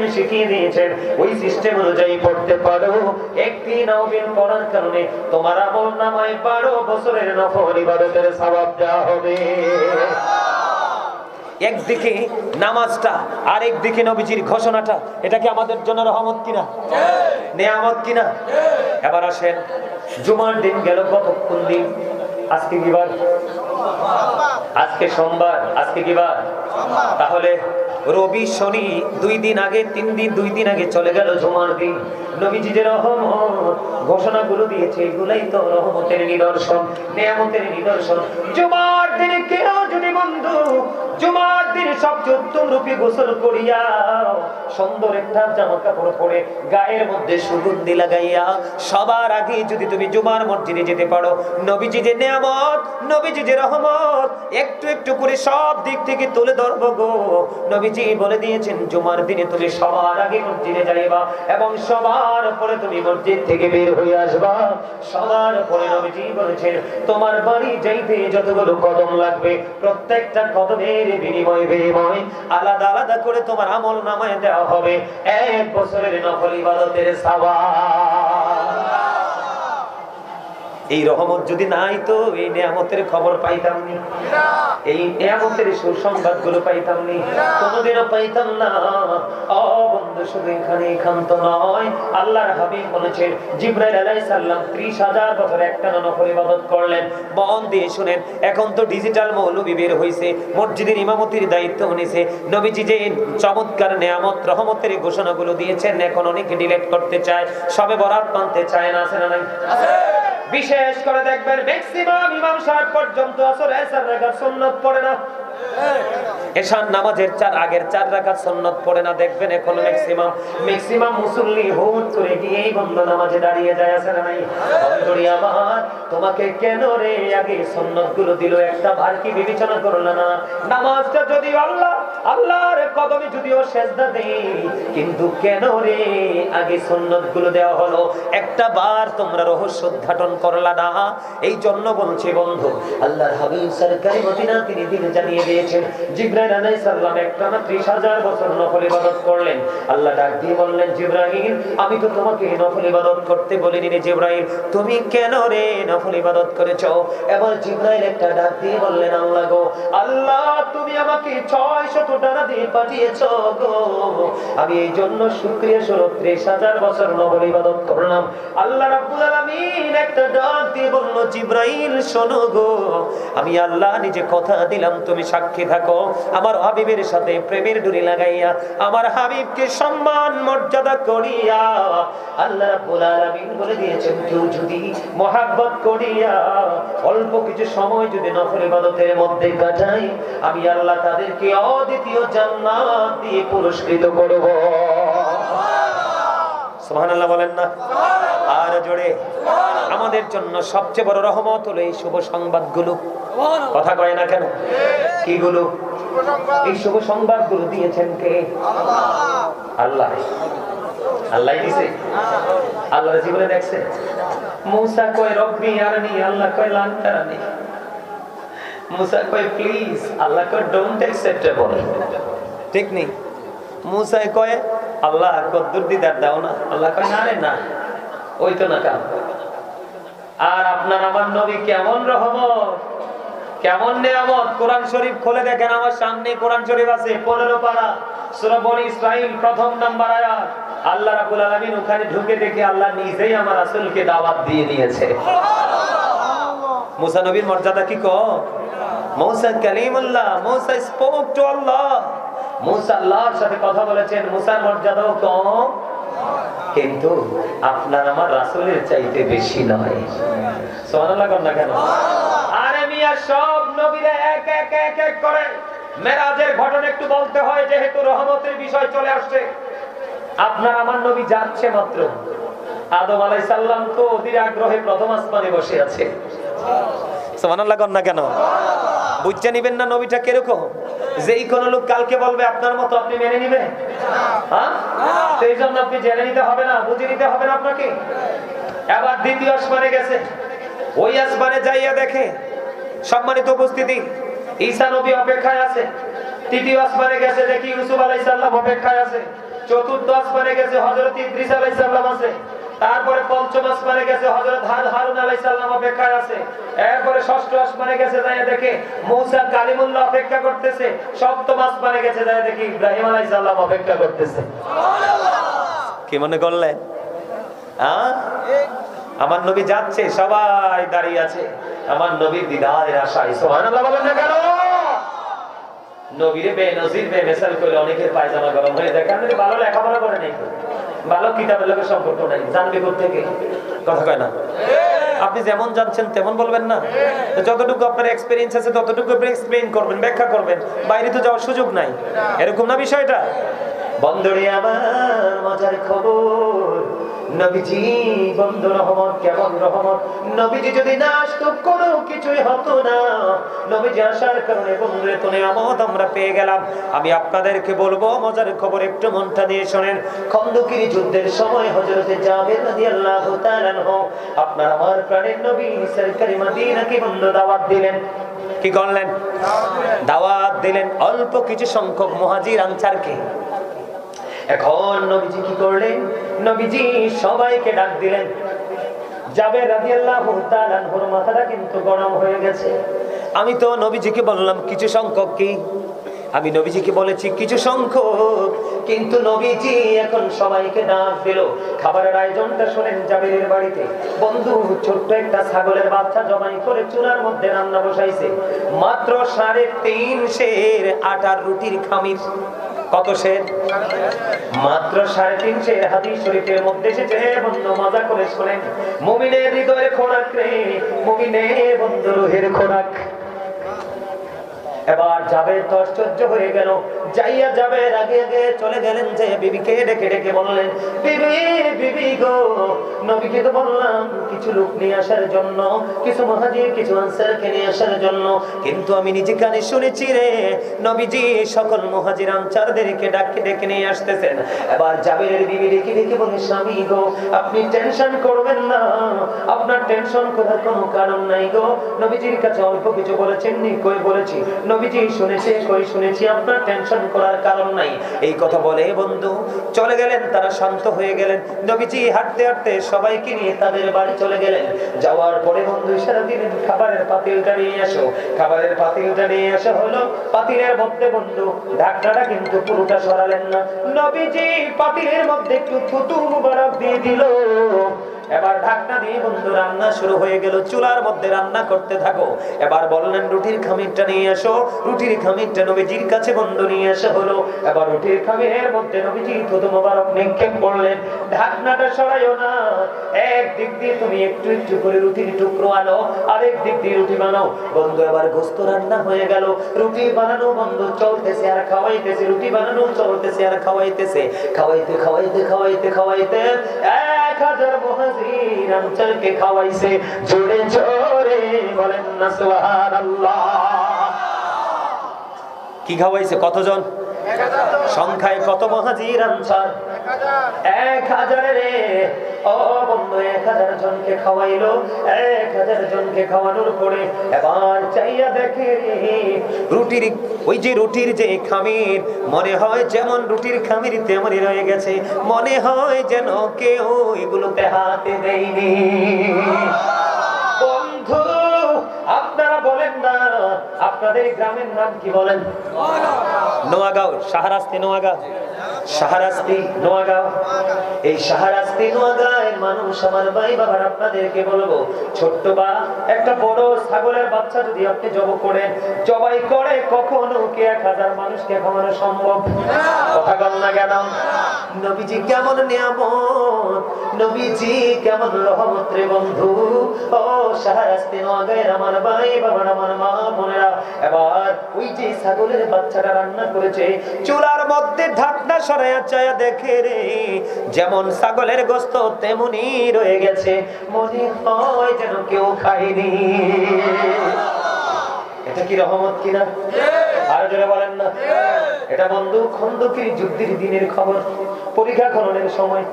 System শিখিয়ে দিয়েছেন ওই সিস্টেম অনুযায়ী পড়তে পারো। একটি নবীন পড়ার কারণে তোমার আমল নামায় বারো বছরের নফল ইবাদতের সওয়াব দেওয়া হবে। একদিকে নামাজটা আর একদিকে নবীজির ঘোষণাটা এটা কি আমাদের জন্য রহমত কিনা? নেয়ামত কিনা? এবার আসেন জুমার দিন গেল কতক্ষণ দিন? আজকে কি বার? আজকে সোমবার আজকে কি বার? তাহলে রবি শনি দুই দিন আগে, তিন দিন, দুই দিন আগে চলে গেল জুমার দিন। নবীজি যে রহমত, ঘোষণাগুলো দিয়েছে, এগুলাই তো রহমতের নিদর্শন, নিয়ামতের নিদর্শন। জুমার দিনে কেন জুমার সবার আগে যদি তুমি জুমার মসজিদে যেতে পারো নিয়ামত রহমত, একটু একটু করে সব দিক থেকে তুলে গো। নবীজি বলে দিয়েছেন, জুমার দিনে তুমি সবার আগে মসজিদে যাইবা এবং সবার পরে তুমি মসজিদ থেকে বের হয়ে আসবা। সবার পরে নবীজি বলেছেন, তোমার বাড়ি যাইতে যতগুলো কদম লাগবে প্রত্যেকটা কদমের বিনিময় বিনিময় আলাদা আলাদা করে তোমার আমল নামায় দেওয়া হবে। এক বছরের নকল ইবাদতের সাওয়া এই রহমত যদি নাই তো এই নিয়ামতের খবর পাইতাম নি। এই নিয়ামতের সুসংবাদগুলো পাইতাম নি। কোনোদিনও পাইতাম না। শুধু এখানে এখান্ত নয়, আল্লাহর হাবিব বলেছেন, জিব্রাইল আলাইহিস সালাম 30000 বছর একটা করলেন। দিয়ে শুনেন, এখন তো ডিজিটাল মৌলবি বের হইছে, মসজিদের দায়িত্ব চমৎকার নিয়ামত, রহমতের ঘোষণাগুলো দিয়েছেন, এখন অনেকে ডিলেট করতে চায়, সবে বরাত মানতে চায় না, আছে না নাই? বিশেষ করে দেখবেন ম্যাক্সিমাম ইমাম সাহেব পর্যন্ত আসর সুন্নাত পড়ে না। এশান নামাজের চার আগের চার রাখা সন্ন্যত পড়ে না, দেখবেন এখন ম্যাক্সিমাম ম্যাক্সিমাম মুসল্লি হুট করে গিয়েই বন্ধ নামাজে দাঁড়িয়ে যায় আসে না নাই? আমার, তোমাকে কেন রে আগে সন্ন্যতগুলো দিল? একটা ভারকি বিবেচনা করল না? নামাজটা যদি আল্লাহ আল্লাহর কদমে যদিও সেজদা দেই, কিন্তু কেন রে? আগে সুন্নতগুলো দেওয়া হলো। একটা বার তোমরা রহস্য উদ্ঘাটন করলা না? এই জন্য বলছে বন্ধু, আল্লাহর হাবিব সরকারি মদিনা তিনি দিন জানিয়ে দিয়েছেন, জিব্রাইল আলাইহিস সালাম একটা না 30000 বছর নফল ইবাদত করলেন। আল্লাহ ডাক দিয়ে বললেন, জিব্রাইল, আমি তো তোমাকে নফল ইবাদত করতে বলিনি রে জিব্রাইল। তুমি কেন রে নফল ইবাদত করেছ? এবার জিব্রাইল একটা ডাক দিয়ে বললেন, আল্লাহ গো, আল্লাহ তুমি আমাকে 600 আমি এই জন্য শুকরিয়া স্বরূপ 30000 বছর নফল ইবাদত করলাম। আল্লাহ নিজে কথা দিলাম, তুমি সাক্ষী থাকো। আমার হাবিবের সাথে প্রেমের ডুরি লাগাইয়া, আমার হাবিবকে সম্মান, মর্যাদা করিয়া। আল্লাহ রাব্বুল আলামিন বলে দিয়েছেন, কেউ যদি মহাব্বত করিয়া অল্প কিছু সময় যদি নফল ইবাদতের মধ্যে কাটাই, আমি আল্লাহ তাদেরকে অদ্বিতীয় জান্নাত দিয়ে পুরস্কৃত করব। সুবহানাল্লাহ বলেন না? আর জোরে। আমাদের জন্য সবচেয়ে বড় রহমত হলো এই শুভ সংবাদগুলো। কথা কয় না কেন? কিগুলো? এই শুভ সংবাদগুলো দিয়েছেন কে? আল্লাহ। আল্লাহ। দিছে? আল্লাহ জীবনে দেখছে? মুসা কয় রব্বি আরনি আল্লাহ কয় লান্তারানি মুসা কয় প্লিজ আল্লাহ কয় ডোন্ট অ্যাকসেপ্টেবল ঠিক নেই। মুসাই কয় আল্লাহ কদ্দুর দিদার দাও না? আল্লাহ কয় না রে না। ওই তো না কাম। আর আপনার আমার নবী কেমন রহমত? কেমন নিয়ামত? কোরআন শরীফ খুলে দেখেন আমার সামনে কোরআন শরীফ আছে পনেরো পারা। ইসরাইল প্রথম নাম্বার আয়াত। আল্লাহ রাব্বুল আলামিন ওখানে ঢুকে দেখে আল্লাহ নিজেই আমার রাসূলকে দাওয়াত দিয়ে দিয়েছে। মুসা নবীর মর্যাদা কি কম? Musa Kalimullah, Musa spoke to Allah. Musa আল্লাহর সাথে কথা বলেছেন, মুসার মর্যাদাও কম। কিন্তু আপনার আমার রাসূলের চাইতে বেশি নয়। কর না কেন? আরে মিয়া, সব নবীরা এক এক এক এক করে। মেরাজের ঘটনা একটু বলতে হয়, যেহেতু রহমতের বিষয় চলে আসছে। আপনার আমার নবী যাচ্ছে মাত্র। আদম আলাই সাল্লাম তো অধীর আগ্রহে প্রথম আসমানে বসে আছে। কর না কেন? বুঝতে নিবেন না নবীটা কীরকম? যেই কোন লোক কালকে বলবে, আপনার মতো আপনি মেনে নিবেন? হ্যাঁ? সেই জন্য আপনি জেনে নিতে হবে না, বুঝে নিতে হবে না আপনাকে। এবার দ্বিতীয় আসমানে গেছে। ওই আসমানে যাইয়া দেখে সম্মানিত উপস্থিতি, ঈসা নবী অপেক্ষায় আছে। তৃতীয় আসমানে গেছে দেখি ইউসুফ আলাইহিস সালাম অপেক্ষায় আছে। চতুর্থ আসমানে গেছে হযরত ইদ্রিস আলাইহিস সালাম আছে। তারপরে পঞ্চম আসমানে গেছে হযরত হারুন আলাইহিস সালাম অপেক্ষায় আছে। এরপরে ষষ্ঠ আসমানে গেছে যায় দেখে মূসা কালিমুল্লাহ অপেক্ষা করতেছে। সপ্তম আসমানে গেছে যায় দেখে ইব্রাহিম আলাইহিস সালাম অপেক্ষা করতেছে। কি মনে করলেন? হ্যাঁ? আমার নবী যাচ্ছে সবাই দাঁড়িয়ে আছে। আমার নবীর দিদারের আশায় সুবহানাল্লাহ বলেন না কেন? নবীরে বেনজির বেমেসাল করে অনেকের পায়জামা গরম হয়ে যায়। কারণ ভালো লেখাপড়া করে নাই। ভালো কিতাবের লোকের সম্পর্ক নাই, জানবে থেকে কথা কয় না? আপনি যেমন জানছেন তেমন বলবেন না? যতটুকু আপনার এক্সপিরিয়েন্স আছে, ততটুকু এক্সপ্লেইন করবেন, ব্যাখ্যা করবেন। বাইরে তো যাওয়ার সুযোগ নাই। এরকম না বিষয়টা? বন্দরে আমার মজার খবর নবীজি, বন্ধ রহমত, কেমন রহমত? নবীজি যদি না আসতো, কোনো কিছুই হতো না। নবীজি আসার কারণে বন্ধুরে তো নিয়ামত আমরা পেয়ে গেলাম। আমি আপনাদেরকে বলব, মজার খবর একটু মনটা দিয়ে শোনেন। খন্দকির যুদ্ধের সময় হজরতে জাবের রাদিয়াল্লাহু তাআলা আপনার আমার প্রাণের নবী সরকারি মদিনাকে বন্ধ দাওয়াত দিলেন। কি করলেন? দাওয়াত দিলেন। অল্প কিছু সংখ্যক মহাজির আনসারকে। এখন নবীজি কি করলেন? নবীজি সবাইকে ডাক দিলেন। যাবে রাদিয়াল্লাহু তাআলা আনহুর মাথাটা কিন্তু গরম হয়ে গেছে। আমি তো নবীজিকে বললাম, কিছু সংখ্যক কি? আমি নবীজিকে বলেছি, কিছু সংখ্যক। কিন্তু নবীজি এখন সবাইকে ডাক দিল। খাবারের আয়োজনটা শোনেন জাবিরের বাড়িতে। বন্ধু, ছোট্ট একটা ছাগলের বাচ্চা জমাই করে চুলার মধ্যে রান্না বসাইছে। মাত্র সাড়ে তিন সের আটার রুটির খামির। কত সের মাত্র সাড়ে তিন সের হাদিস শরীফের মধ্যে এসেছে বন্ধু, মজা করে শোনেন মুমিনের হৃদয়ের খোরাক রে মুমিনের বন্ধু রুহের খোরাক। এবার যাবে তো আশ্চর্য হয়ে গেল। যাইয়া যাবে আগে আগে চলে গেলেন যে, বিবিকে ডেকে ডেকে বললেন, বিবি বিবি গো নবীকে বললাম, কিছু লোক নিয়ে আসার জন্য, কিছু মহাজির, কিছু আনসারকে নিয়ে আসার জন্য। কিন্তু আমি নিজে কানে শুনেছি রে, নবীজি সকল মহাজির, আনসারদেরকে ডাকে ডেকে নিয়ে আসতেছেন। এবার জাবেরের বিবি ডেকে ডেকে বলে, স্বামী গো, আপনি টেনশন করবেন না। আপনার টেনশন করার কোনো কারণ নাই গো। নবীজির কাছে অল্প কিছু বলেছেন নি কই বলেছি। নবীজি শুনেছে, কই শুনেছি, আপনার টেনশন করার কারণ নাই। এই কথা বলে বন্ধু, চলে গেলেন, তারা শান্ত হয়ে গেলেন। নবীজি হাঁটতে হাঁটতে সবাইকে নিয়ে তাদের বাড়ি চলে গেলেন। যাওয়ার পরে বন্ধু, ইশারা দিলেন খাবারের পাতিলটা নিয়ে আসো খাবারের পাতিলটা নিয়ে আসা হলো, পাতিলের মধ্যে বন্ধু, ঢাকনাটা কিন্তু পুরোটা সরালেন না। নবীজি পাতিলের মধ্যে একটু থুতু মুবারক দিয়ে দিল। এবার ঢাকনা দিয়ে বন্ধু, রান্না শুরু হয়ে গেল। চুলার মধ্যে রান্না করতে থাকো। এবার বললেন, রুটির খামিরটা নিয়ে আসো। রুটির খামিরটা নবীজির কাছে বন্ধু নিয়ে আসা হলো। এবার রুটির খামিরের মধ্যে নবীজি থুতু মোবারক নিক্ষেপ করলেন। ঢাকনাটা সরাইও না। এক দিক দিয়ে তুমি একটু একটু করে রুটির টুকরো আনো, আরেক দিক দিয়ে রুটি বানাও। বন্ধু, এবার গোস্ত রান্না হয়ে গেল। রুটি বানানো বন্ধু চলতেছে আর খাওয়াইতেছে, রুটি বানানো চলতেছে আর খাওয়াইতেছে। খাওয়াইতে খাওয়াইতে খাওয়াইতে খাওয়াইতে এক খাওয়াইছে। জোরে বলেন কি খাওয়াইছে? কতজন? সংখ্যায় কত মহাজির আনসার এক হাজারে ও বন্ধু, এক হাজার জনকে খাওয়াইলো, এক হাজার জনকে খাওয়ানোর পরে এবার চাইয়া দেখে রুটির, ওই যে রুটির যে খামির, মনে হয় যেমন রুটির খামির তেমনই রয়ে গেছে। মনে হয় যেন কেউ এগুলোতে হাতে দেয়নি। বন্ধু, আপনারা বলেন না আপনাদের গ্রামের নাম কি বলেন? নোয়াগাঁও শাহরাস্তি নোয়াগাঁও নোয়াগাঁও। এই নোয়াগাঁয়ের মানুষ আমার ভাই বাবার আপনাদেরকে বলব, ছোট্ট বা একটা বড় ছাগলের বাচ্চা যদি আপনি জব করেন জবাই করে, কখনো এক হাজার মানুষকে খাওয়ানো সম্ভব? কথা না কেন? নবীজি কেমন নিয়ামত, নবীজি কেমন রহমত রে বন্ধু। ও শাহরাস্তি, নোয়াগাঁয়ের আমার ভাই বাবার আমার মা বোনেরা, এবার ওই যে ছাগলের বাচ্চাটা রান্না করেছে, চুলার মধ্যে ঢাকনা দেখে রে। যেমন ছাগলের গোস্ত তেমনি রয়ে গেছে। মনে হয় যেন কেউ খায়নি। এটা কি রহমত কিনা? আর জোরে বলেন না। এটা বন্ধু খন্দকির যুদ্ধের দিনের খবর। পরীক্ষা খননের সময়।